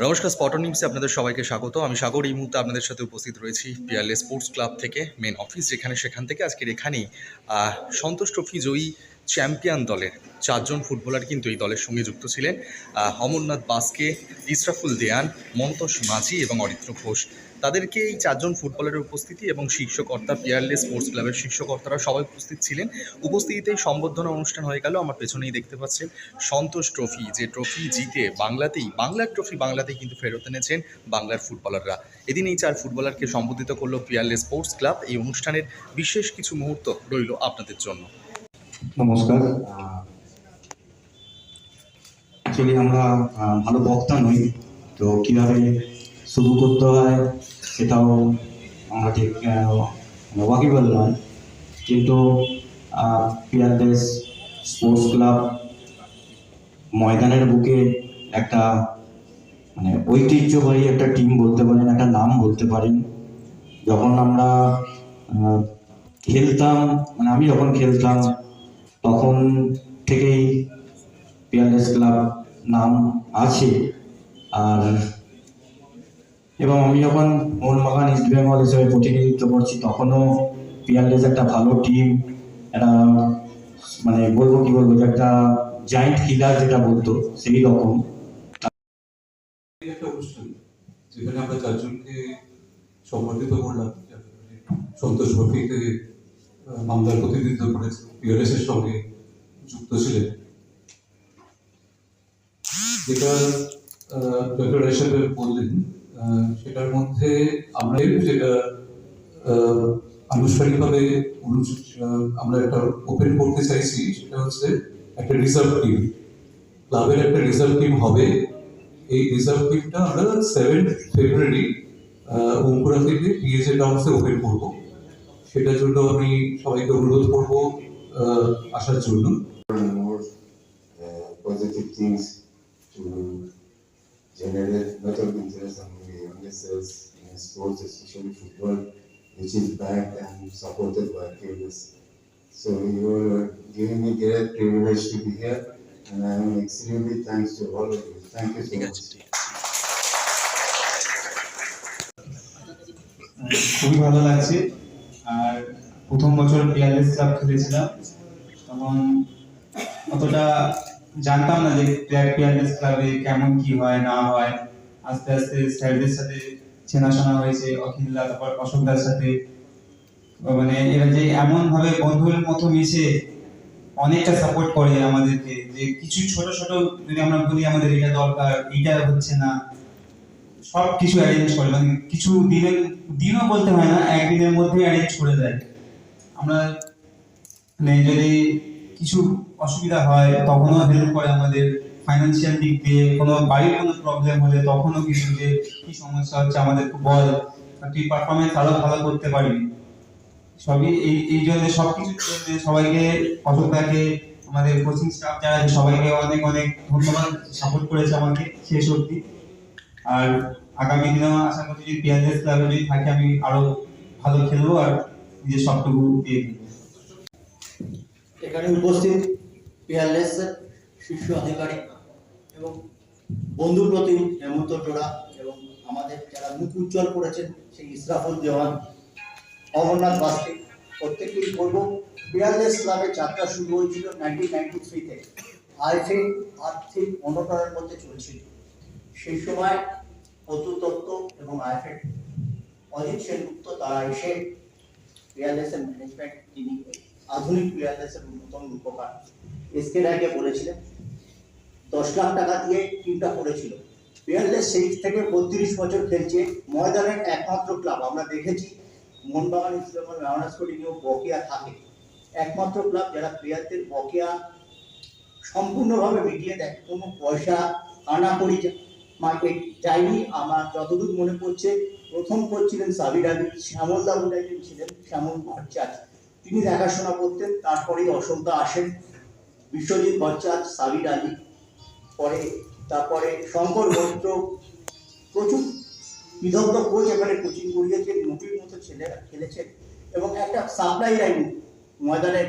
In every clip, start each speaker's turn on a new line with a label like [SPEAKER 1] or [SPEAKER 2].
[SPEAKER 1] নমস্কার স্পট নিউজে আপনাদের সবাইকে স্বাগত। আমি সাগর, এই মুহূর্তে আপনাদের সাথে উপস্থিত রয়েছি পিয়ারলে স্পোর্টস ক্লাব থেকে মেন অফিস যেখানে সেখান থেকে। আজকের এখানেই সন্তোষ ট্রফি জয়ী চ্যাম্পিয়ন দলের চারজন ফুটবলার কিন্তু এই দলের সঙ্গে যুক্ত ছিলেন। অমরনাথ বাসকে ইসরাফুল দেয়ান মন্তোষ মাঝি এবং অরিত্র ঘোষ। তাদেরকে এই চারজন ফুটবলের উপস্থিতি এবং শীর্ষকর্তা পিয়ারলে স্পোর্টস ক্লাবের শীর্ষকর্তারা সবাই উপস্থিত ছিলেন। উপস্থিতিতেই সম্বর্ধনা অনুষ্ঠান হয়ে গেল। আমার পেছনেই দেখতে পাচ্ছেন সন্তোষ ট্রফি, যে ট্রফি জিতে বাংলাতেই, বাংলার ট্রফি বাংলাতেই কিন্তু ফেরত এনেছেন বাংলার ফুটবলাররা। এদিন এই চার ফুটবলারকে সম্বোধিত করল পিয়ারলে স্পোর্টস ক্লাব। এই অনুষ্ঠানের বিশেষ কিছু মুহূর্ত রইল আপনাদের জন্য।
[SPEAKER 2] নমস্কার। অ্যাকচুয়ালি আমরা ভালো বক্তা নই, তো কীভাবে শুরু করতে হয়। সেটাও আমরা ঠিক ওয়াকিবল নয়। কিন্তু পিয়ারলেস স্পোর্টস ক্লাব ময়দানের বুকে একটা মানে ঐতিহ্যবাহী একটা টিম বলতে পারেন, একটা নাম বলতে পারেন। যখন আমরা খেলতাম মানে আমি যখন খেলতাম, তখন থেকেই পিয়ারলেস ক্লাব নাম আছে। আর এবং আমি যখন মোহনবাগান ইস্ট বেঙ্গল হিসেবে প্রতিনিধিত্ব করছি, তখনও পিয়ারলেস একটা ভালো টিম একটা মানে বলব কি বলব যে একটা জায়েন্ট কিলার যেটা বলতো, সেই রকম।
[SPEAKER 3] একটা যেখানে আমরা চারজনকে সম্মানিত করলাম, সন্তোষ ভক্তিতে মামলার প্রতিনিধিত্ব করেছে পিআরএস এর সঙ্গে যুক্ত ছিলেন। যেটা ডক্টর হিসেবে বললেন সেটার মধ্যে আমরা যেটা আনুষ্ঠানিকভাবে আমরা একটা ওপেন করতে চাইছি সেটা হচ্ছে একটা রিজার্ভ টিম ক্লাবের একটা রিজার্ভ টিম হবে। এই রিজার্ভ টিমটা আমরা সেভেন ফেব্রুয়ারি উমপুরা থেকে পিএজে গ্রাউন্ডসে ওপেন করব। সেটার জন্য আমি সবাইকে অনুরোধ করব আসার জন্য।
[SPEAKER 4] More uh, things to generate lot youngsters sports, especially football, which is backed and supported by peers. So you are giving me great privilege to be here, and I am extremely thanks to all of you. Thank you so much.
[SPEAKER 5] খুবই ভালো লাগছে আর প্রথম বছর Peerless club খেলেছিলাম তখন অতটা জানতাম না যে পিয়ারলেস ক্লাবে কেমন কি হয় না হয় আস্তে আস্তে স্যারদের সাথে চেনাশোনা হয়েছে অখিলদা তারপর অশোকদার সাথে। মানে এরা যে এমন ভাবে বন্ধুর মতো মিশে, অনেকটা সাপোর্ট করে আমাদেরকে। যে কিছু ছোট ছোট, যদি আমরা বলি আমাদের এটা দরকার এইটা হচ্ছে না সব কিছু অ্যারেঞ্জ করে। মানে কিছু দিনের দিনও বলতে হয় না, একদিনের মধ্যে অ্যারেঞ্জ করে দেয়। আমরা মানে যদি কিছু অসুবিধা হয়, তখনও হেল্প করে আমাদের। ফাইন্যান্সিয়াল দিক দিয়ে কোনো বাড়ির কোনো প্রবলেম হলে তখনও কিছু যে কি সমস্যা হচ্ছে আমাদেরকে বল। তুই পারফরমেন্স আরও ভালো করতে পারবি সবই এই এই জন্য সবকিছু জন্য সবাইকে অশোকদাকে আমাদের কোচিং স্টাফ যারা সবাইকে অনেক অনেক ধন্যবাদ সাপোর্ট করেছে আমাকে শেষ অবধি। আর আগামী দিনেও আশা করছি যদি পিয়ারলেস ক্লাবে যদি থাকি, আমি আরও ভালো খেলব আর নিজের সবটুকু দিয়ে দিবো।
[SPEAKER 6] এখানে উপস্থিত পিয়ারলেস শীর্ষ আধিকারিক এবং বন্ধু প্রতি হেমন্ত টোড়া এবং আমাদের যারা মুখ উজ্জ্বল করেছেন, সেই ইসরাফুল দেওয়ান অমরনাথ বাস্তি, প্রত্যেককেই বলব পিয়ারলেস ক্লাবের যাত্রা শুরু হয়েছিল নাইনটিন নাইনটি থ্রিতে আর্থিক আর্থিক অনটনের মধ্যে চলছিল। সেই সময় অতু দত্ত এবং আইফেড অজিত সেনগুপ্ত তারা এসে পিয়ারলেসের ম্যানেজমেন্ট তিনি আধুনিক পিয়ারলেসের নতুন উপকার এসকে রায়কে বলেছিলেন দশ লাখ টাকা দিয়ে টিমটা করেছিল। পিয়ারলেস সেই থেকে বত্রিশ বছর খেলছে। ময়দানের একমাত্র ক্লাব আমরা দেখেছি মোহনবাগান ইসলাম রাওনাস করে নিয়েও বকেয়া থাকে। একমাত্র ক্লাব যারা প্লেয়ারদের বকেয়া সম্পূর্ণভাবে মিটিয়ে দেয়। কোনো পয়সা আনা করি মাকে যায়নি। আমার যতদূর মনে পড়ছে, প্রথম করছিলেন ছিলেন সাবির আলী, শ্যামল দাবু একজন ছিলেন, শ্যামল ভট্টাচার্য। তিনি দেখাশোনা করতেন, তারপরেই অশোকদা আসেন। বিশ্বজিৎ ভট্টাচার্য, সাবির আলী। পরে তারপরে শঙ্কর মৈত্র প্রচুর বিদগ্ধ কোচ এখানে কোচিং করিয়েছেন মুটির মতো ছেলেরা খেলেছেন এবং একটা সাপ্লাই লাইন ময়দানের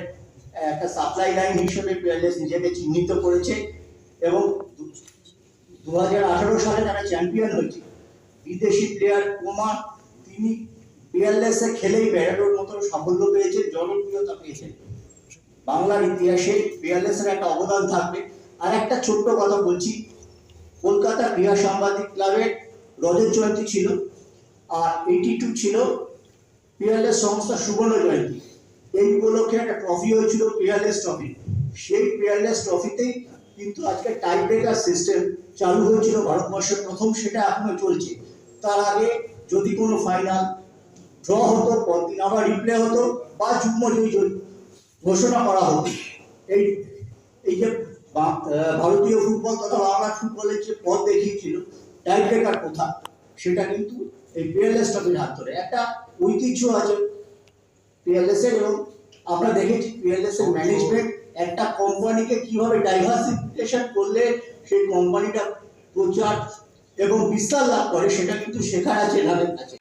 [SPEAKER 6] একটা সাপ্লাই লাইন হিসেবে পিয়ারলেস নিজেকে চিহ্নিত করেছে এবং দু হাজার আঠারো সালে তারা চ্যাম্পিয়ন হয়েছে। বিদেশি প্লেয়ার কুমার তিনি পিয়ারলেসে খেলেই ব্যারাডোর মতো সাফল্য পেয়েছেন, জনপ্রিয়তা পেয়েছেন। বাংলার ইতিহাসে পিয়ারলেসের একটা অবদান থাকবে। আর একটা ছোট্ট কথা বলছি। কলকাতা ক্রীড়া সাংবাদিক ক্লাবের রজত জয়ন্তী ছিল আর এইটি টু ছিল পিয়ারলেস সংস্থা সুবর্ণ জয়ন্তী। এই উপলক্ষে একটা ট্রফি হয়েছিল পিয়ারলেস ট্রফি সেই পিয়ারলেস ট্রফিতেই কিন্তু আজকে টাই ব্রেকার সিস্টেম চালু হয়েছিল ভারতবর্ষের প্রথম, সেটা এখনও চলছে। তার আগে যদি কোনো ফাইনাল ড্র হতো, পরদিন আবার রিপ্লে হতো বা যুগ্ম ঘোষণা করা হতো। এই এই যে ভারতীয় ফুটবল তথা বাংলার ফুটবলের যে পথ দেখিয়েছিল টাই ব্রেকার কোথা? সেটা কিন্তু এই পিএলএস ট্রফির হাত ধরে। একটা ঐতিহ্য আছে পিএলএস এর এবং আমরা দেখেছি পিএলএস এর ম্যানেজমেন্ট একটা কোম্পানিকে কীভাবে ডাইভার্সিফিকেশন করলে সেই কোম্পানিটা প্রচার এবং বিস্তার লাভ করে, সেটা কিন্তু শেখার আছে, এনাদের কাছে।